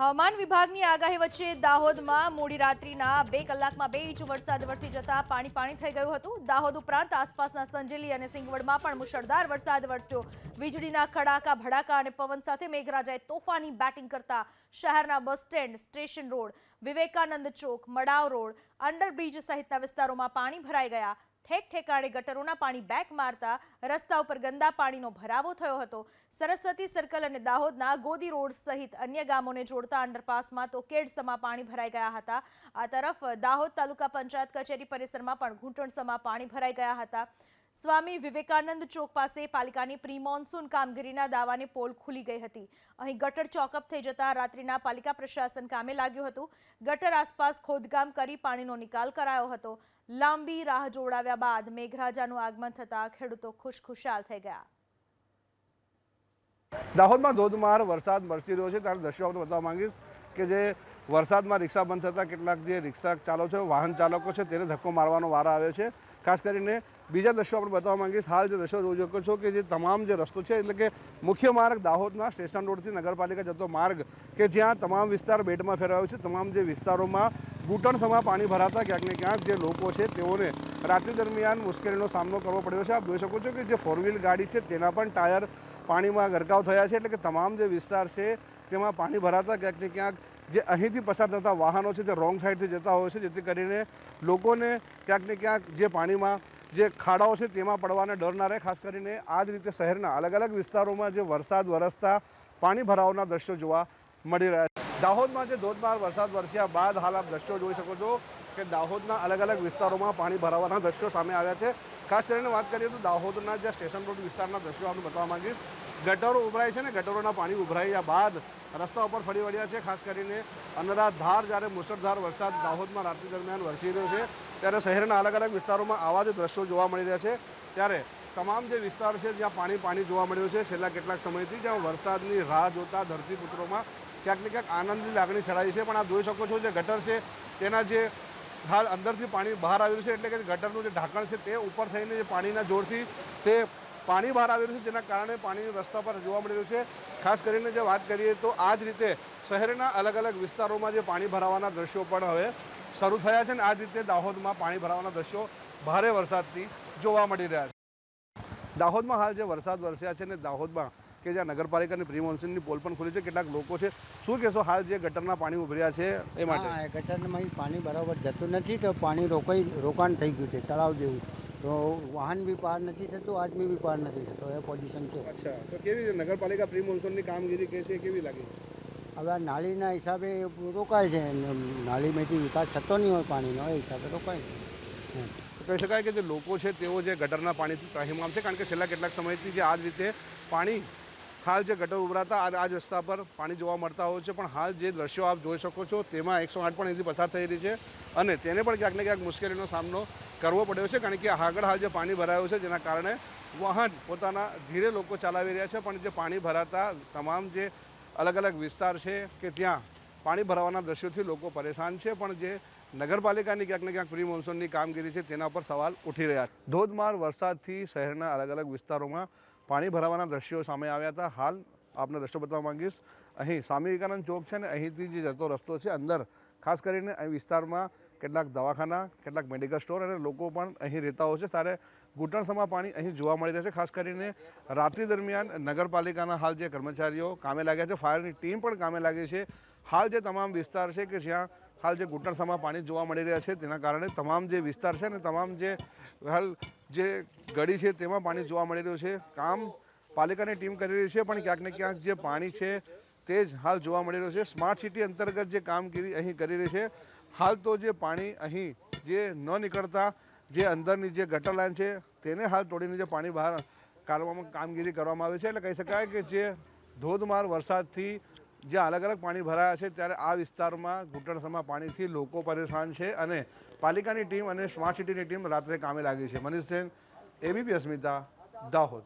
હવામાન વિભાગની આગાહી વચ્ચે દાહોદમાં મોડી રાત્રિના બે કલાકમાં બે ઇંચ વરસાદ વરસી જતા પાણી પાણી થઈ ગયું હતું. દાહોદ ઉપરાંત આસપાસના સંજેલી અને સિંગવડમાં પણ મુશળધાર વરસાદ વરસ્યો. વીજળીના ખડાકા, ભડાકા અને પવન સાથે મેઘરાજાએ તોફાની બેટિંગ કરતા શહેરના bus stand, station road, Vivekananda ચોક, મડાવ રોડ, અંડરબ્રિજ સહિતના વિસ્તારોમાં પાણી ભરાઈ ગયા. ઠેક ઠેકાણે ગટરોના પાણી બેક મારતા રસ્તા ઉપર ગંદા પાણીનો ભરાવો થયો હતો. સરસ્વતી સર્કલ અને દાહોદના ગોદી રોડ સહિત અન્ય ગામોને જોડતા અંડરપાસમાં તો કેડસમા પાણી ભરાઈ ગયા હતા. આ તરફ દાહોદ તાલુકા પંચાયત કચેરી પરિસરમાં પણ ઘૂંટણસમા પાણી ભરાઈ ગયા હતા. સ્વામી વિવેકાનંદ ચોક પાસે પાલિકાની પ્રી મોન્સૂન કામગીરીના દાવાને પોલ ખુલી ગઈ હતી. અહીં ગટર ચોકઅપ થઈ જતા રાત્રિના પાલિકા પ્રશાસન કામે લાગ્યું હતું. ગટર આસપાસ ખોદકામ કરી પાણીનો નિકાલ કરાયો હતો. લાંબી રાહ જોડાવ્યા બાદ મેઘરાજાનું આગમન થતાં ખેડૂતો ખુશખુશાલ થઈ ગયા. દાહોદમાં ધોધમાર વરસાદ વરસી રહ્યો છે. ત્યારે દ્રશ્યો બતાવવા માંગીશ કે જે વરસાદમાં રિક્ષા બંધ થતાં કેટલાક જે રિક્ષા ચાલો છે, વાહન ચાલકો છે, તેને ધક્કો મારવાનો વારો આવ્યો છે. ખાસ કરીને બીજા દ્રશ્યો આપણે બતાવવા માંગીશ હાલ જે દ્રશ્યો જોઈ શકો છો કે જે તમામ જે રસ્તો છે, એટલે કે મુખ્ય માર્ગ દાહોદના સ્ટેશન રોડથી નગરપાલિકા જતો માર્ગ, કે જ્યાં તમામ વિસ્તાર બેટમાં ફેરવાયો છે. તમામ જે વિસ્તારોમાં ઘૂંટણ સમા પાણી ભરાતા ક્યાંક ને ક્યાંક જે લોકો છે, તેઓને રાત્રિ દરમિયાન મુશ્કેલીનો સામનો કરવો પડ્યો છે. આપ જોઈ શકો છો કે જે ફોર વ્હીલ ગાડી છે, તેના પણ ટાયર પાણીમાં ગરકાવ થયા છે. એટલે કે તમામ જે વિસ્તાર છે, તેમાં પાણી ભરાતા ક્યાંક ને ક્યાંક જે અહીંથી પસાર થતા વાહનો છે જે રોંગ સાઈડથી જતા હોય છે, જેથી કરીને લોકોને ક્યાંક ને ક્યાંક જે પાણીમાં જે ખાડાઓ છે તેમાં પડવાના ડર ના રહે. ખાસ કરીને આ જ રીતે શહેરના અલગ અલગ વિસ્તારોમાં જે વરસાદ, વરસતા પાણી ભરાવાના દ્રશ્યો જોવા મળી રહ્યા છે. દાહોદમાં જે ધોધમાર વરસાદ વરસ્યા બાદ હાલ આપ દ્રશ્યો જોઈ શકો છો કે દાહોદના અલગ અલગ વિસ્તારોમાં પાણી ભરાવાના દ્રશ્યો સામે આવ્યા છે. ખાસ કરીને વાત કરીએ તો દાહોદના જે સ્ટેશન રોડ વિસ્તારના દ્રશ્યો આપણે બતાવવા માંગીશ. ગટરો ઉભરાય છે ને ગટરોના પાણી ઉભરાયા બાદ રસ્તા ઉપર ફરી વળ્યા છે, ખાસ કરીને અનરાધાર જ્યારે મુસળધાર વરસાદ દાહોદમાં રાત્રિ દરમિયાન વરસી રહ્યો છે, ત્યારે શહેરના અલગ અલગ વિસ્તારોમાં આવા જ દ્રશ્યો જોવા મળી રહ્યા છે. ત્યારે તમામ જે વિસ્તાર છે, જ્યાં પાણી પાણી જોવા મળ્યું છે, છેલ્લા કેટલાક સમયથી જ્યાં વરસાદની રાહ જોતા ધરતીપુત્રોમાં ક્યાંક ને ક્યાંક આનંદની લાગણી છડાઈ છે, પણ આ જોઈ શકો છો જે ગટર છે, તેના જે હાલ અંદરથી પાણી બહાર આવ્યું છે, એટલે કે ગટરનું જે ઢાંકણ છે, તે ઉપર થઈને જે પાણીના જોરથી તે પાણી બહાર આવી રહ્યું છે, જેના કારણે પાણી રસ્તા પર જોવા મળી રહ્યું છે. ખાસ કરીને જે વાત કરીએ તો આ જ રીતે શહેરના અલગ અલગ વિસ્તારોમાં જે પાણી ભરાવાના દ્રશ્યો પણ હવે શરૂ થયા છે અને આ જ રીતે દાહોદમાં પાણી ભરાવાના દ્રશ્યો ભારે વરસાદથી જોવા મળી રહ્યા છે. દાહોદમાં હાલ જે વરસાદ વરસ્યા છે ને દાહોદમાં કે જ્યાં નગરપાલિકાની પ્રી મોન્સૂનની પોલ પણ ખુલી છે, કેટલાક લોકો છે. શું કહેશો હાલ જે ગટરના પાણી ઉભર્યા છે એ માટે? ગટરમાં પાણી બરાબર જતું નથી તો પાણી રોકાઈ રોકાણ થઈ ગયું છે, તળાવ જેવું. તો વાહન બી પાર નથી થતું આદમી બી પાર નથી થતો એ પોઝિશન છે. અચ્છા તો કેવી છે નગરપાલિકા પ્રી મોન્સૂનની કામગીરી કે છે કેવી લાગી? હવે આ નાળીના હિસાબે રોકાય છે નાળીમાંથી વિકાસ થતો નહીં હોય પાણીનો એ હિસાબે રોકાય છે. કહી શકાય કે જે લોકો છે તેઓ જે ગટરના પાણીથી ત્રાહિમામ છે કારણ કે છેલ્લા કેટલાક સમયથી જે આ જ રીતે પાણી હાલ જે ગટર ઉભરાતા આ આ જ રસ્તા પર પાણી જોવા મળતા હોય છે પણ હાલ જે દ્રશ્યો આપ જોઈ શકો છો તેમાં એકસો આઠ પણ એથી પસાર થઈ રહી છે અને તેને પણ ક્યાંક ને ક્યાંક મુશ્કેલીનો સામનો કરવો પડ્યો છે, કારણ કે આગળ હાલ જે પાણી ભરાયું છે, જેના કારણે વાહન પોતાના ધીરે લોકો ચલાવી રહ્યા છે, પણ જે પાણી ભરાતા તમામ જે અલગ અલગ વિસ્તાર છે કે ત્યાં પાણી ભરાવાના દ્રશ્યોથી લોકો પરેશાન છે, પણ જે નગરપાલિકાની ક્યાંક ને ક્યાંક પ્રી મોન્સૂનની કામગીરી છે, તેના પર સવાલ ઉઠી રહ્યા છે. ધોધમાર વરસાદથી શહેરના અલગ અલગ વિસ્તારોમાં પાણી ભરાવાના દ્રશ્યો સામે આવ્યા હતા. હાલ આપને દ્રશ્યો બતાવવા માંગીશ. અહીં સ્વામી વિવેકાનંદ ચોક છે ને, અહીંથી જે જતો રસ્તો છે, અંદર ખાસ કરીને અહીં વિસ્તારમાં કેટલાક દવાખાના, કેટલાક મેડિકલ સ્ટોર અને લોકો પણ અહીં રહેતા હોય છે. ત્યારે ઘૂંટણસમાં પાણી અહીં જોવા મળી રહે છે. ખાસ કરીને રાત્રિ દરમિયાન નગરપાલિકાના હાલ જે કર્મચારીઓ કામે લાગ્યા છે, ફાયરની ટીમ પણ કામે લાગી છે. હાલ જે તમામ વિસ્તાર છે કે જ્યાં હાલ જે ઘૂંટણસમાં પાણી જોવા મળી રહ્યા છે, તેના કારણે તમામ જે વિસ્તાર છે ને તમામ જે હાલ જે ગળી છે તેમાં પાણી જોવા મળી રહ્યું છે. કામ પાલિકાની ટીમ કરી રહી છે, પણ ક્યાંક ને ક્યાંક જે પાણી છે તે જ હાલ જોવા મળી રહ્યું છે. સ્માર્ટ સિટી અંતર્ગત જે કામગીરી અહીં કરી રહી છે, હાલ તો જે પાણી અહીં જે ન નીકળતા, જે અંદરની જે ગટર લાઈન છે, તેને હાલ તોડીને જે પાણી બહાર કાઢવામાં કામગીરી કરવામાં આવી છે. એટલે કહી શકાય કે જે ધોધમાર વરસાદથી જ્યાં અલગ અલગ પાણી ભરાયા છે, ત્યારે આ વિસ્તારમાં ઘૂંટણસમાં પાણીથી લોકો પરેશાન છે અને પાલિકાની ટીમ અને સ્માર્ટ સિટીની ટીમ રાત્રે કામે લાગી છે. મનીષ જૈન એબીપી અસ્મિતા, દાહોદ.